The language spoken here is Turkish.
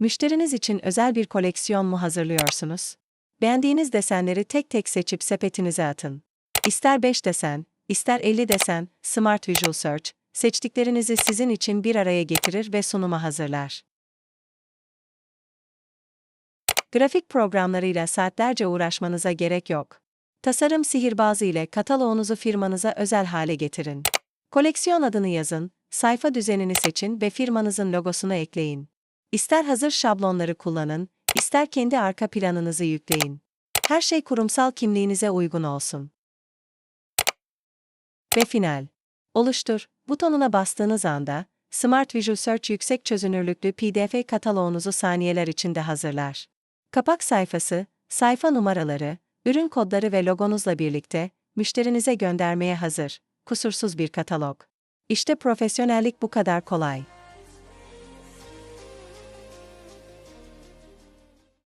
Müşteriniz için özel bir koleksiyon mu hazırlıyorsunuz? Beğendiğiniz desenleri tek tek seçip sepetinize atın. İster 5 desen, ister 50 desen, Smart Visual Search, seçtiklerinizi sizin için bir araya getirir ve sunuma hazırlar. Grafik programlarıyla saatlerce uğraşmanıza gerek yok. Tasarım sihirbazı ile kataloğunuzu firmanıza özel hale getirin. Koleksiyon adını yazın, sayfa düzenini seçin ve firmanızın logosunu ekleyin. İster hazır şablonları kullanın, ister kendi arka planınızı yükleyin. Her şey kurumsal kimliğinize uygun olsun. Ve final. Oluştur butonuna bastığınız anda, Smart Visual Search yüksek çözünürlüklü PDF kataloğunuzu saniyeler içinde hazırlar. Kapak sayfası, sayfa numaraları, ürün kodları ve logonuzla birlikte müşterinize göndermeye hazır. Kusursuz bir katalog. İşte profesyonellik bu kadar kolay.